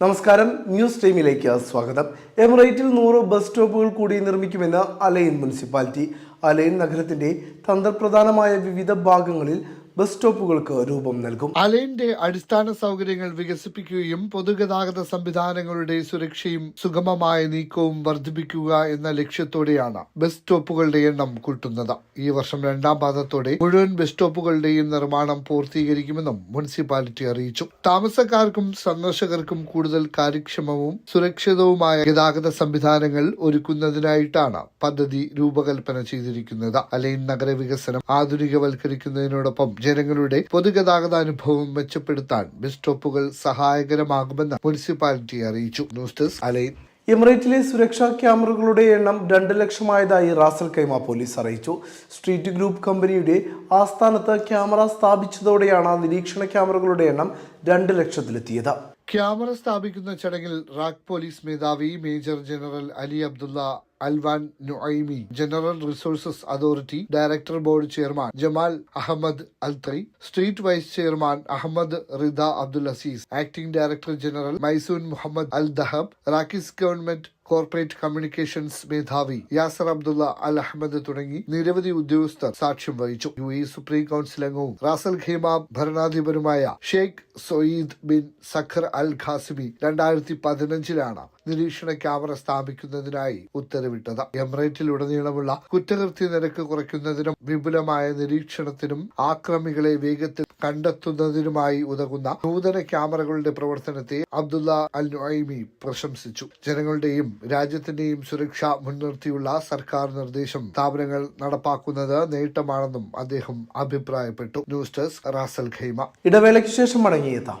നമസ്കാരം ന്യൂസ് ടൈമിലേക്ക് സ്വാഗതം. എമിറേറ്റിൽ നൂറ് ബസ് സ്റ്റോപ്പുകൾ കൂടി നിർമ്മിക്കുമെന്ന് അലൈൻ മുനിസിപ്പാലിറ്റി. അലൈൻ നഗരത്തിന്റെ തന്ത്രപ്രധാനമായ വിവിധ ഭാഗങ്ങളിൽ ബസ് സ്റ്റോപ്പുകൾക്ക് രൂപം നൽകും. അലൈന്റെ അടിസ്ഥാന സൗകര്യങ്ങൾ വികസിപ്പിക്കുകയും പൊതുഗതാഗത സംവിധാനങ്ങളുടെ സുരക്ഷയും സുഗമമായ നീക്കവും വർദ്ധിപ്പിക്കുക എന്ന ലക്ഷ്യത്തോടെയാണ് ബസ് സ്റ്റോപ്പുകളുടെ എണ്ണം കൂട്ടുന്നത്. ഈ വർഷം രണ്ടാം പാദത്തോടെ മുഴുവൻ ബസ് സ്റ്റോപ്പുകളുടെയും നിർമ്മാണം പൂർത്തീകരിക്കുമെന്നും മുനിസിപ്പാലിറ്റി അറിയിച്ചു. താമസക്കാർക്കും സന്ദർശകർക്കും കൂടുതൽ കാര്യക്ഷമവും സുരക്ഷിതവുമായ ഗതാഗത സംവിധാനങ്ങൾ ഒരുക്കുന്നതിനായിട്ടാണ് പദ്ധതി രൂപകൽപ്പന ചെയ്തിരിക്കുന്നത്. അലൈൻ നഗരവികസനം ആധുനികവൽക്കരിക്കുന്നതിനോടൊപ്പം ജനങ്ങളുടെ പൊതുഗതാഗത അനുഭവം മെച്ചപ്പെടുത്താൻ ബസ് സ്റ്റോപ്പുകൾ സഹായകരമാകുമെന്ന് മുനിസിപ്പാലിറ്റി അറിയിച്ചു. News desk Al Ain. എമിറേറ്റിലെ സുരക്ഷാ ക്യാമറകളുടെ എണ്ണം രണ്ട് ലക്ഷമായതായി റാസൽ കൈമ പോലീസ് അറിയിച്ചു. സ്ട്രീറ്റ് ഗ്രൂപ്പ് കമ്പനിയുടെ ആസ്ഥാനത്ത് ക്യാമറ സ്ഥാപിച്ചതോടെയാണ് നിരീക്ഷണ ക്യാമറകളുടെ എണ്ണം രണ്ട് ലക്ഷത്തിലെത്തിയത്. ക്യാമറ സ്ഥാപിക്കുന്ന ചടങ്ങിൽ റാക് പോലീസ് മേധാവി major general Ali Abdullah Alwan Nuaimi general resources authority director board chairman Jamal Ahmed അൽത്രി street vice chairman Ahmed Rida Abdul Aziz acting director general Maysoon Mohammed Al Dahab RAK's government corporate communications മേധാവി Yasser Abdulla അൽ അഹമ്മദ് തുടങ്ങി നിരവധി ഉദ്യോഗസ്ഥർ സാക്ഷ്യം വഹിച്ചു. U A supreme council അംഗവും Ras Al Khaimah ഭരണാധിപരുമായ Sheikh Saud bin Saqr Al Qasimi രണ്ടായിരത്തി പതിനഞ്ചിലാണ് നിരീക്ഷണ ക്യാമറ സ്ഥാപിക്കുന്നതിനായി ഉത്തരവിട്ടത്. എമിറേറ്റിലുടനീളമുള്ള കുറ്റകൃത്യ നിരക്ക് കുറയ്ക്കുന്നതിനും വിപുലമായ നിരീക്ഷണത്തിനും ആക്രമികളെ വേഗത്തിൽ കണ്ടെത്തുന്നതിനുമായി ഉതകുന്ന നൂതന ക്യാമറകളുടെ പ്രവർത്തനത്തെ അബ്ദുള്ള അൽ നുഐമി പ്രശംസിച്ചു. ജനങ്ങളുടെയും രാജ്യത്തിന്റെയും സുരക്ഷ മുൻനിർത്തിയുള്ള സർക്കാർ നിർദ്ദേശം സ്ഥാപനങ്ങൾ നടപ്പാക്കുന്നത് നേട്ടമാണെന്നും അദ്ദേഹം അഭിപ്രായപ്പെട്ടു. News desk Ras Al Khaimah. ഇടവേളയ്ക്ക് ശേഷം മടങ്ങിയെത്താം.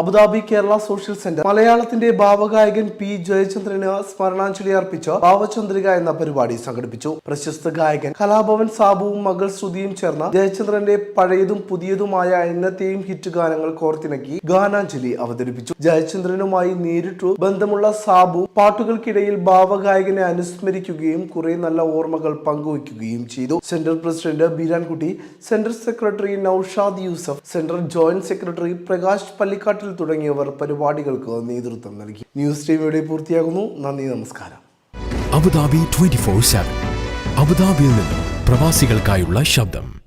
Abu Dhabi Kerala social centre. മലയാളത്തിന്റെ ഭാവഗായകൻ പി ജയചന്ദ്രന് സ്മരണാഞ്ജലി അർപ്പിച്ച ഭാവചന്ദ്രിക എന്ന പരിപാടി സംഘടിപ്പിച്ചു. പ്രശസ്ത ഗായകൻ കലാഭവൻ സാബുവും മകൾ ശ്രുതിയും ചേർന്ന ജയചന്ദ്രന്റെ പഴയതും പുതിയതുമായ എന്നത്തെയും ഹിറ്റ് ഗാനങ്ങൾ കോർത്തിണക്കി ഗാനാഞ്ജലി അവതരിപ്പിച്ചു. ജയചന്ദ്രനുമായി നേരിട്ടു ബന്ധമുള്ള സാബു പാട്ടുകൾക്കിടയിൽ ഭാവഗായകനെ അനുസ്മരിക്കുകയും കുറെ നല്ല ഓർമ്മകൾ പങ്കുവയ്ക്കുകയും ചെയ്തു. Central president Beerankutty central secretary Naushad Yusuf central joint secretary Prakash Pallikkattil തുടങ്ങിയവർ പരിപാടികൾക്ക് നേതൃത്വം നൽകി. ന്യൂസ് ടീം ഇവിടെ പൂർത്തിയാകുന്നു. നന്ദി നമസ്കാരം. Abu Dhabi twenty four seven. അബുദാബിയിൽ നിന്നും പ്രവാസികൾക്കായുള്ള ശബ്ദം.